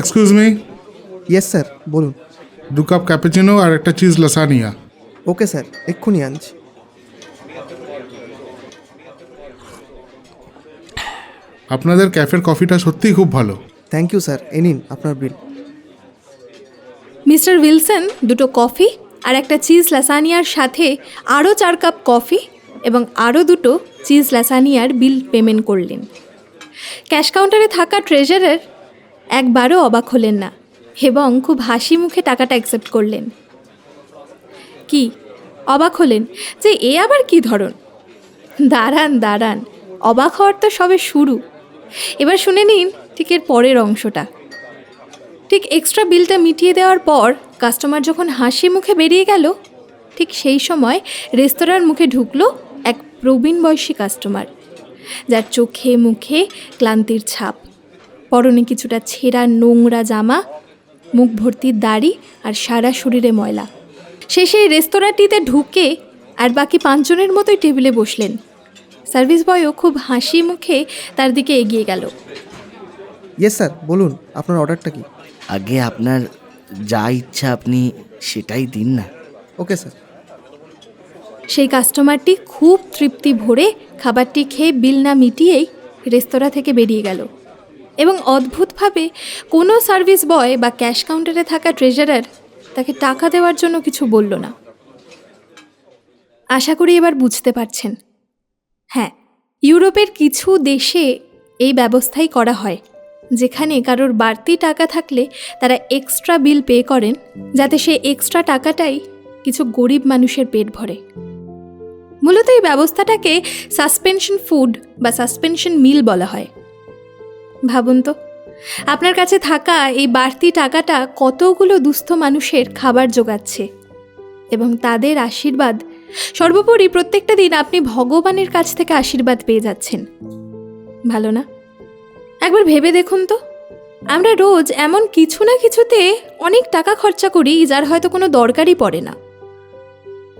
Excuse me yes sir বলুন দু cup cappuccino আর একটা চিজ লাসানিয়া ওকে স্যার এক্ষুনি আনছি। আপনাদের ক্যাফের কফিটা সত্যিই খুব ভালো। থ্যাংক ইউ স্যার এ নিন আপনার বিল মিস্টার উইলসন দুটো কফি আর একটা চিজ লাসানিয়ার সাথে আরও চার কাপ কফি এবং আরও দুটো চিজ লাসানিয়ার বিল পেমেন্ট করলেন। ক্যাশ কাউন্টারে থাকা ট্রেজারার একবারও অবাক হলেন না এবং খুব হাসি মুখে টাকাটা অ্যাকসেপ্ট করলেন। কি? অবাক হলেন? যে এ আবার কি ধরন? দাঁড়ান দাঁড়ান, অবাক হওয়ার তো সবে শুরু। এবার শুনে নিন ঠিক এর পরের অংশটা। ঠিক এক্সট্রা বিলটা মিটিয়ে দেওয়ার পর কাস্টমার যখন হাসি মুখে বেরিয়ে গেল, ঠিক সেই সময় রেস্তোরাঁর মুখে ঢুকলো এক প্রবীণ বয়সী কাস্টমার যার চোখে মুখে ক্লান্তির ছাপ। পরনে কিছুটা ছেঁড়া নোংরা জামা মুখ ভর্তি দাড়ি আর সারা শরীরে ময়লা। সে সেই রেস্তোরাঁটিতে ঢুকে আর বাকি পাঁচজনের মতোই টেবিলে বসলেন। সার্ভিস বয়ও খুব হাসি মুখে তার দিকে এগিয়ে গেল। ইয়েস স্যার বলুন আপনার অর্ডারটা কি? আগে আপনার যা ইচ্ছা আপনি সেটাই দিন না। ওকে স্যার সেই কাস্টমারটি খুব তৃপ্তি ভরে খাবারটি খেয়ে বিল না মিটিয়েই রেস্তোরাঁ থেকে বেরিয়ে গেল। এবং অদ্ভুতভাবে কোনো সার্ভিস বয় বা ক্যাশ কাউন্টারে থাকা ট্রেজারার তাকে টাকা দেওয়ার জন্য কিছু বলল না। আশা করি এবার বুঝতে পারছেন। হ্যাঁ ইউরোপের কিছু দেশে এই ব্যবস্থাই করা হয়, যেখানে কারোর বাড়তি টাকা থাকলে তারা এক্সট্রা বিল পে করেন, যাতে সে এক্সট্রা টাকাটাই কিছু গরিব মানুষের পেট ভরে। মূলত এই ব্যবস্থাটাকে সাসপেনশন ফুড বা সাসপেনশন মিল বলা হয়। ভাবুন তো, আপনার কাছে থাকা এই বাড়তি টাকাটা কতগুলো দুস্থ মানুষের খাবার জোগাচ্ছে এবং তাদের আশীর্বাদ, সর্বোপরি প্রত্যেকটা দিন আপনি ভগবানের কাছ থেকে আশীর্বাদ পেয়ে যাচ্ছেন। ভালো না? একবার ভেবে দেখুন তো, আমরা রোজ এমন কিছু না কিছুতে অনেক টাকা খরচা করি যার হয়তো কোনো দরকারই পড়ে না।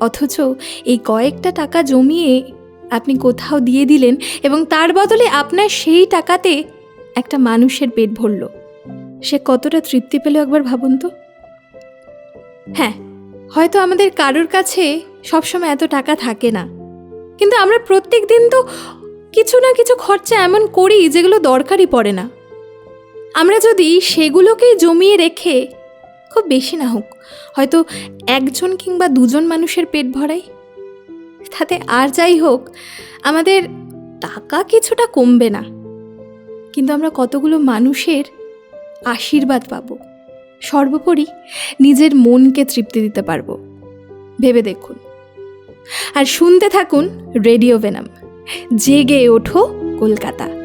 অথচ এই কয়েকটা টাকা জমিয়ে আপনি কোথাও দিয়ে দিলেন এবং তার বদলে আপনার সেই টাকাতে একটা মানুষের পেট ভরল। সে কতটা তৃপ্তি পেল একবার ভাবুন তো। হ্যাঁ হয়তো আমাদের কারোর কাছে সবসময় এত টাকা থাকে না। কিন্তু আমরা প্রত্যেক দিন তো কিছু না কিছু খরচা এমন করি যেগুলো দরকারই পড়ে না। আমরা যদি সেগুলোকেই জমিয়ে রেখে খুব বেশি না হোক। হয়তো একজন কিংবা দুজন মানুষের পেট ভরাই তাতে আর যাই হোক, আমাদের টাকা কিছুটা কমবে না। কিন্তু আমরা কতগুলো মানুষের আশীর্বাদ পাবো। সর্বোপরি নিজের মনকে তৃপ্তি দিতে পারব। ভেবে দেখুন। আর শুনতে থাকুন রেডিও ভেনাম। জেগে ওঠো কলকাতা।